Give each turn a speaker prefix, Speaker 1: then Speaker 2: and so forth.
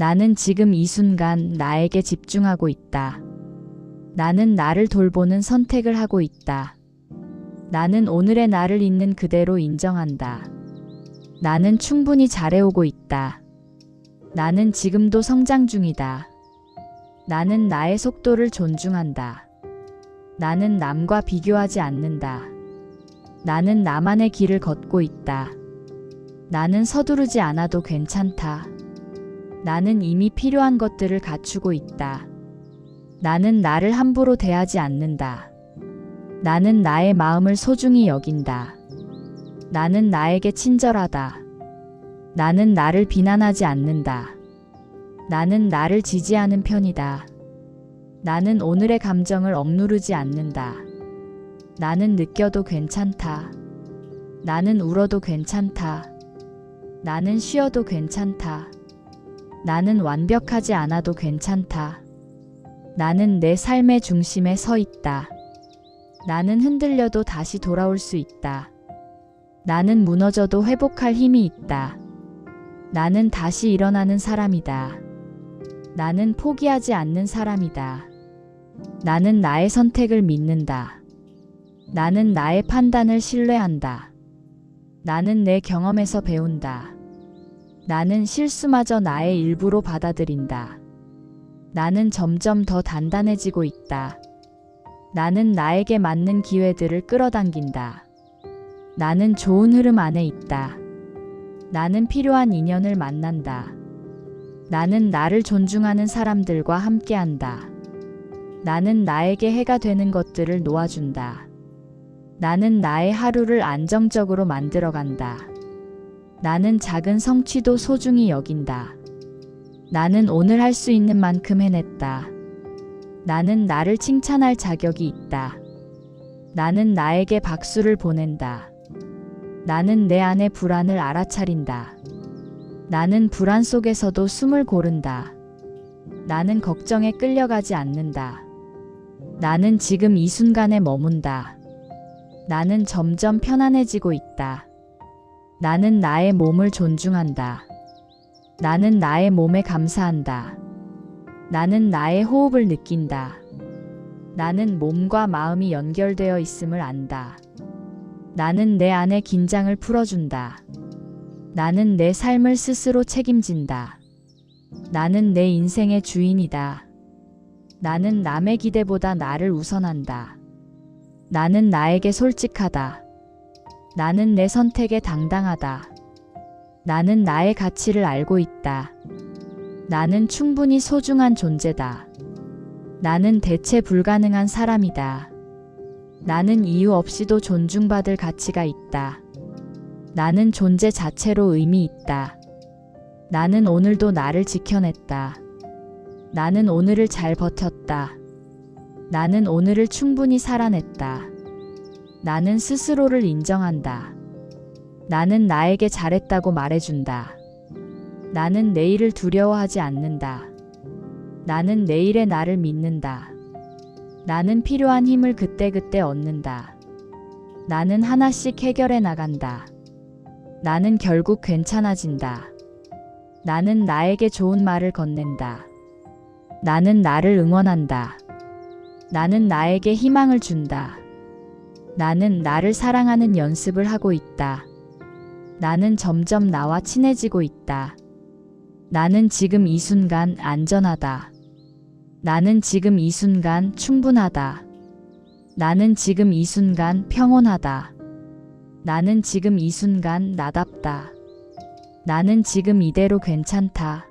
Speaker 1: 나는 지금 이 순간 나에게 집중하고 있다. 나는 나를 돌보는 선택을 하고 있다. 나는 오늘의 나를 있는 그대로 인정한다. 나는 충분히 잘해오고 있다. 나는 지금도 성장 중이다. 나는 나의 속도를 존중한다. 나는 남과 비교하지 않는다. 나는 나만의 길을 걷고 있다. 나는 서두르지 않아도 괜찮다. 나는 이미 필요한 것들을 갖추고 있다. 나는 나를 함부로 대하지 않는다. 나는 나의 마음을 소중히 여긴다. 나는 나에게 친절하다. 나는 나를 비난하지 않는다. 나는 나를 지지하는 편이다. 나는 오늘의 감정을 억누르지 않는다. 나는 느껴도 괜찮다. 나는 울어도 괜찮다. 나는 쉬어도 괜찮다. 나는 완벽하지 않아도 괜찮다. 나는 내 삶의 중심에 서 있다. 나는 흔들려도 다시 돌아올 수 있다. 나는 무너져도 회복할 힘이 있다. 나는 다시 일어나는 사람이다. 나는 포기하지 않는 사람이다. 나는 나의 선택을 믿는다. 나는 나의 판단을 신뢰한다. 나는 내 경험에서 배운다. 나는 실수마저 나의 일부로 받아들인다. 나는 점점 더 단단해지고 있다. 나는 나에게 맞는 기회들을 끌어당긴다. 나는 좋은 흐름 안에 있다. 나는 필요한 인연을 만난다. 나는 나를 존중하는 사람들과 함께한다. 나는 나에게 해가 되는 것들을 놓아준다. 나는 나의 하루를 안정적으로 만들어간다. 나는 작은 성취도 소중히 여긴다. 나는 오늘 할 수 있는 만큼 해냈다. 나는 나를 칭찬할 자격이 있다. 나는 나에게 박수를 보낸다. 나는 내 안의 불안을 알아차린다. 나는 불안 속에서도 숨을 고른다. 나는 걱정에 끌려가지 않는다. 나는 지금 이 순간에 머문다. 나는 점점 편안해지고 있다. 나는 나의 몸을 존중한다. 나는 나의 몸에 감사한다. 나는 나의 호흡을 느낀다. 나는 몸과 마음이 연결되어 있음을 안다. 나는 내 안의 긴장을 풀어준다. 나는 내 삶을 스스로 책임진다. 나는 내 인생의 주인이다. 나는 남의 기대보다 나를 우선한다. 나는 나에게 솔직하다. 나는 내 선택에 당당하다. 나는 나의 가치를 알고 있다. 나는 충분히 소중한 존재다. 나는 대체 불가능한 사람이다. 나는 이유 없이도 존중받을 가치가 있다. 나는 존재 자체로 의미 있다. 나는 오늘도 나를 지켜냈다. 나는 오늘을 잘 버텼다. 나는 오늘을 충분히 살아냈다. 나는 스스로를 인정한다. 나는 나에게 잘했다고 말해준다. 나는 내일을 두려워하지 않는다. 나는 내일의 나를 믿는다. 나는 필요한 힘을 그때그때 얻는다. 나는 하나씩 해결해 나간다. 나는 결국 괜찮아진다. 나는 나에게 좋은 말을 건넨다. 나는 나를 응원한다. 나는 나에게 희망을 준다. 나는 나를 사랑하는 연습을 하고 있다. 나는 점점 나와 친해지고 있다. 나는 지금 이 순간 안전하다. 나는 지금 이 순간 충분하다. 나는 지금 이 순간 평온하다. 나는 지금 이 순간 나답다. 나는 지금 이대로 괜찮다.